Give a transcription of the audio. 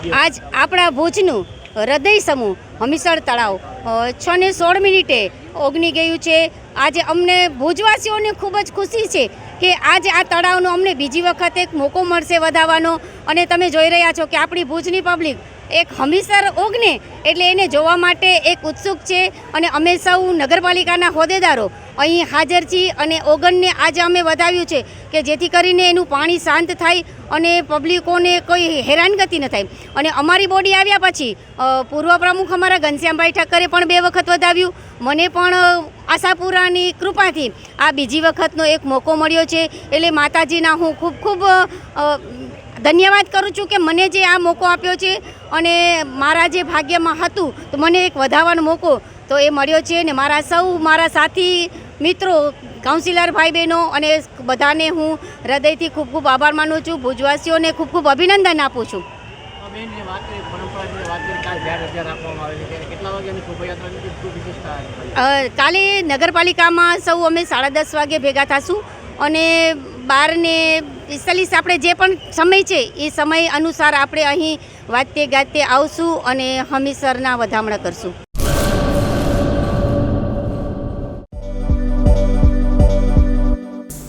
આજ આપણા ભુજનું હૃદય સમૂહ હમીસર તળાવ છ ને સોળ મિનિટે ઓગની ગયું છે. આજે અમને ભુજવાસીઓને ખૂબ જ ખુશી છે કે આજે આ તળાવનો અમને બીજી વખત એક મોકો મળશે વધાવવાનો. અને તમે જોઈ રહ્યા છો કે આપણી ભુજની પબ્લિક એક હમીસર ઓગને એટલે એને જોવા માટે એક ઉત્સુક છે. અને અમે સૌ નગરપાલિકાના હોદ્દેદારો અહીં હાજર છીએ અને ઓગણને આજે અમે વધાવ્યું છે કે જેથી કરીને એનું પાણી શાંત થાય અને પબ્લિકોને કોઈ હેરાનગતિ ન થાય. અને અમારી બોડી આવ્યા પછી પૂર્વ પ્રમુખ અમારા ઘનશ્યામભાઈ ઠક્કરે પણ બે વખત વધાવ્યું. મને પણ આશાપુરાની કૃપાથી આ બીજી વખતનો એક મોકો મળ્યો છે. એટલે માતાજીના હું ખૂબ ખૂબ ધન્યવાદ કરું છું કે મને જે આ મોકો આપ્યો છે અને મારા જે ભાગ્યમાં હતું, તો મને એક વધારવાનો મોકો તો એ મળ્યો છે ને મારા સૌ, મારા સાથી મિત્રો કાઉન્સિલર ભાઈ બહેનો અને બધાને હું હૃદયથી ખૂબ ખૂબ આભાર માનું છું. ભુજવાસીઓને ખૂબ ખૂબ અભિનંદન આપું છું. કાલે નગરપાલિકામાં સૌ અમે સાડા દસ વાગે ભેગા થશું અને બાર ને પિસ્તાલીસ આપણે જે પણ સમય છે એ સમય અનુસાર આપણે અહીં વાતે ગાતે આવશું અને હમીસરના વધામણા કરશું.